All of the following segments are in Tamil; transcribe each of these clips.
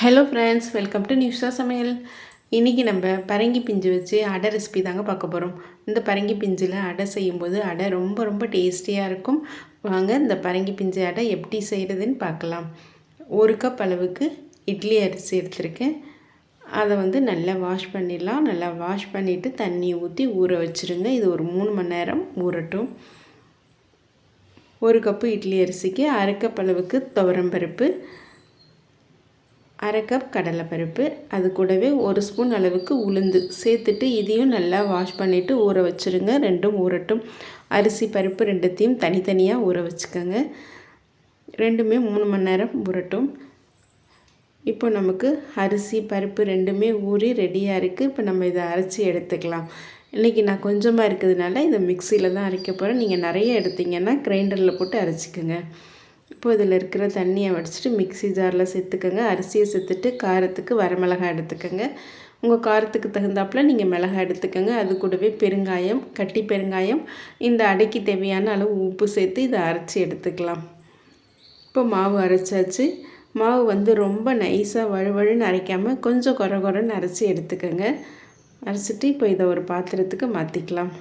ஹலோ ஃப்ரெண்ட்ஸ் வெல்கம் டு நியூஸா சமையல் இன்றைக்கி நம்ம பரங்கி பிஞ்சு வச்சு அடை ரெசிபி தாங்க பார்க்க போகிறோம் இந்த பரங்கி பிஞ்சில் அடை செய்யும்போது அடை ரொம்ப ரொம்ப டேஸ்டியாக இருக்கும். வாங்க இந்த பரங்கி பிஞ்சு அடை எப்படி செய்கிறதுன்னு பார்க்கலாம். ஒரு கப் அளவுக்கு இட்லி அரிசி எடுத்திருக்கேன். அதை வந்து நல்லா வாஷ் பண்ணிடலாம். நல்லா வாஷ் பண்ணிவிட்டு தண்ணி ஊற்றி ஊற வச்சுருங்க. இது ஒரு மூணு மணி நேரம் ஊறட்டும். ஒரு கப்பு இட்லி அரிசிக்கு அரை கப் அளவுக்கு துவரம்பருப்பு அரை கப் கடலைப்பருப்பு அது கூடவே ஒரு ஸ்பூன் அளவுக்கு உளுந்து. சேர்த்துட்டு இதையும் நல்லா வாஷ் பண்ணிவிட்டு ஊற வச்சுருங்க. ரெண்டும் ஊறட்டும். அரிசி பருப்பு ரெண்டுத்தையும் தனித்தனியாக ஊற வச்சுக்கோங்க. ரெண்டுமே மூணு மணி நேரம் ஊறட்டும். இப்போ நமக்கு அரிசி பருப்பு ரெண்டுமே ஊறி ரெடியாக இருக்குது இப்போ நம்ம இதை அரைச்சி எடுத்துக்கலாம். இன்றைக்கி நான் கொஞ்சமாக இருக்கிறதுனால இதை மிக்சியில் தான் அரைக்க போகிறேன் நீங்கள் நிறைய எடுத்திங்கன்னா கிரைண்டரில் போட்டு அரைச்சிக்கோங்க. இப்போ இதில் இருக்கிற தண்ணியை வடிச்சிட்டு மிக்சி ஜாரில் சேர்த்துக்கோங்க. அரிசியை சேர்த்துட்டு காரத்துக்கு வரமிளகாய் எடுத்துக்கோங்க. உங்கள் காரத்துக்கு தகுந்தாப்பில் நீங்கள் மிளகாய் எடுத்துக்கோங்க. அது கூடவே பெருங்காயம் கட்டி பெருங்காயம் இந்த அடைக்கு தேவையான அளவு உப்பு சேர்த்து இதை அரைச்சி எடுத்துக்கலாம். இப்போ மாவு அரைச்சாச்சு. மாவு வந்து ரொம்ப நைஸாக வழுவழுன்னு அரைக்காமல் கொஞ்சம் குறை குறைன்னு அரைச்சி எடுத்துக்கோங்க. அரைச்சிட்டு இப்போ இதை ஒரு பாத்திரத்துக்கு மாற்றிக்கலாம்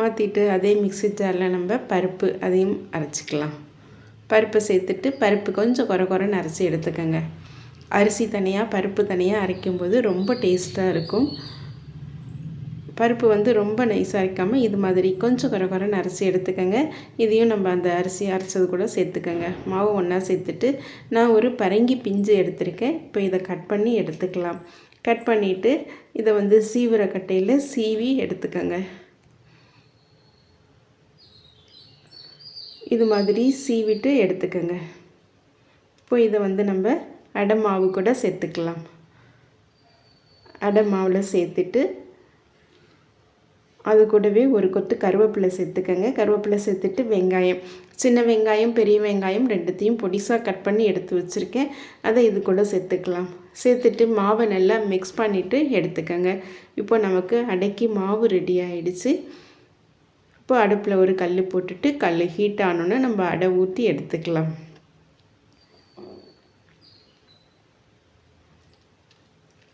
மாற்றிட்டு அதே மிக்சி ஜாரில் நம்ம பருப்பு அதையும் அரைச்சிக்கலாம். பருப்பு சேர்த்துட்டு பருப்பு கொஞ்சம் குறை குறைன்னு அரைச்சி எடுத்துக்கோங்க. அரிசி தனியாக பருப்பு தனியாக அரைக்கும்போது ரொம்ப டேஸ்ட்டாக இருக்கும். பருப்பு வந்து ரொம்ப நைஸாக அரைக்காமல் இது மாதிரி கொஞ்சம் குறை குறைன்னு அரிசி எடுத்துக்கோங்க. இதையும் நம்ம அந்த அரிசி அரைச்சது கூட சேர்த்துக்கோங்க. மாவு ஒன்றா சேர்த்துட்டு நான் ஒரு பரங்கி பிஞ்சு எடுத்திருக்கேன். இப்போ இதை கட் பண்ணி எடுத்துக்கலாம். கட் பண்ணிவிட்டு இதை வந்து சீவிர கட்டையில் சீவி எடுத்துக்கோங்க. இது மாதிரி சீவிட்டு எடுத்துக்கோங்க. இப்போ இதை வந்து நம்ம அடை மாவு கூட சேர்த்துக்கலாம். அடை மாவில் சேர்த்துட்டு அது கூடவே ஒரு கொத்து கருவேப்பிலை சேர்த்துக்கோங்க. கருவேப்பிலை சேர்த்துட்டு வெங்காயம் சின்ன வெங்காயம் பெரிய வெங்காயம் ரெண்டுத்தையும் பொடிசாக கட் பண்ணி எடுத்து வச்சுருக்கேன். அதை இது கூட சேர்த்துக்கலாம். சேர்த்துட்டு மாவை நல்லா மிக்ஸ் பண்ணிவிட்டு எடுத்துக்கோங்க. இப்போ நமக்கு அடைக்கி மாவு ரெடி ஆகிடுச்சு இப்போ அடுப்பில் ஒரு கல் போட்டுட்டு கல் ஹீட் ஆனோன்னே நம்ம அடை ஊற்றி எடுத்துக்கலாம்.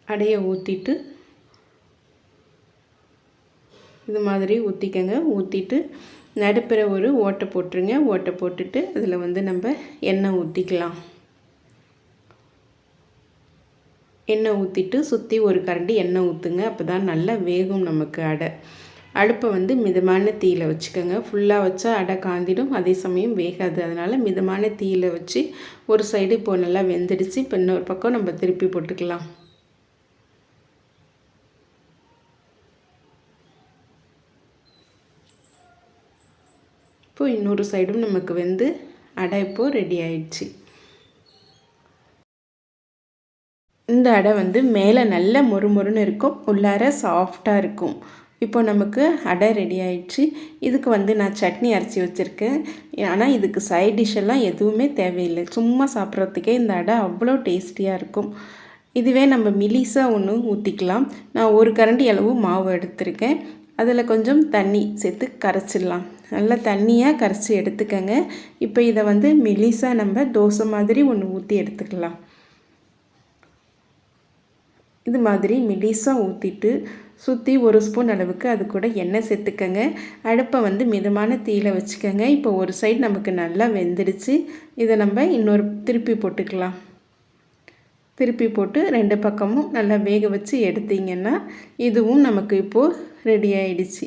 அடையை ஊற்றிட்டு இது மாதிரி ஊற்றிக்கங்க ஊற்றிட்டு நடுப்புற ஒரு ஓட்டை போட்டுருங்க. ஓட்டை போட்டுட்டு அதில் வந்து நம்ம எண்ணெய் ஊற்றிக்கலாம் எண்ணெய் ஊற்றிட்டு சுற்றி ஒரு கரண்டி எண்ணெய் ஊற்றுங்க அப்போ தான் நல்லா வேகும் நமக்கு அடை. அடுப்பை வந்து மிதமான தீயில் வச்சுக்கோங்க. ஃபுல்லாக வச்சா அடை காந்திடும் அதே சமயம் வேகாது. அதனால் மிதமான தீயில் வச்சு ஒரு சைடு இப்போ நல்லா வெந்துடுச்சு. இப்போ இன்னொரு பக்கம் நம்ம திருப்பி போட்டுக்கலாம். இப்போ இன்னொரு சைடும் நமக்கு வந்து அடை இப்போது ரெடி ஆயிடுச்சு. இந்த அடை வந்து மேலே நல்ல மொறுமொறுன்னு இருக்கும். உள்ளார சாஃப்டாக இருக்கும். இப்போ நமக்கு அடை ரெடி ஆயிடுச்சு. இதுக்கு வந்து நான் சட்னி அரைச்சி வச்சுருக்கேன். ஆனால் இதுக்கு சைட் டிஷ்ஷெல்லாம் எதுவுமே தேவையில்லை. சும்மா சாப்பிட்றதுக்கே இந்த அடை அவ்வளோ டேஸ்டியாக இருக்கும். இதுவே நம்ம மிலிசாக ஒன்று ஊற்றிக்கலாம் நான் ஒரு கரண்டி அளவு மாவு எடுத்திருக்கேன். அதில் கொஞ்சம் தண்ணி சேர்த்து கரைச்சிடலாம். நல்லா தண்ணியாக கரைச்சி எடுத்துக்கோங்க. இப்போ இதை வந்து மெலிசாக நம்ம தோசை மாதிரி ஒன்று ஊற்றி எடுத்துக்கலாம். இது மாதிரி மெலிசாக ஊற்றிட்டு சுற்றி ஒரு ஸ்பூன் அளவுக்கு அது கூட எண்ணெய் சேர்த்துக்கங்க. அடுப்பை வந்து மிதமான தீயில் வச்சுக்கோங்க. இப்போ ஒரு சைடு நமக்கு நல்லா வெந்துடுச்சு. இதை நம்ம இன்னொரு திருப்பி போட்டுக்கலாம். திருப்பி போட்டு ரெண்டு பக்கமும் நல்லா வேக வச்சு எடுத்திங்கன்னா இதுவும் நமக்கு இப்போது ரெடி ஆயிடுச்சு.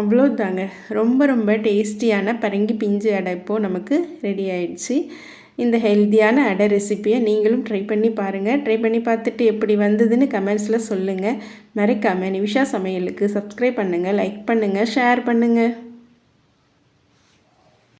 அவ்வளோதாங்க ரொம்ப ரொம்ப டேஸ்டியான பரங்கி பிஞ்சு அடை இப்போது நமக்கு ரெடி ஆயிடுச்சு. இந்த ஹெல்த்தியான அடை ரெசிப்பியை நீங்களும் ட்ரை பண்ணி பாருங்கள் ட்ரை பண்ணி பார்த்துட்டு எப்படி வந்ததுன்னு கமெண்ட்ஸில் சொல்லுங்கள் மறக்காமல் நிமிஷா சமையலுக்கு சப்ஸ்கிரைப் பண்ணுங்கள் லைக் பண்ணுங்கள் ஷேர் பண்ணுங்கள்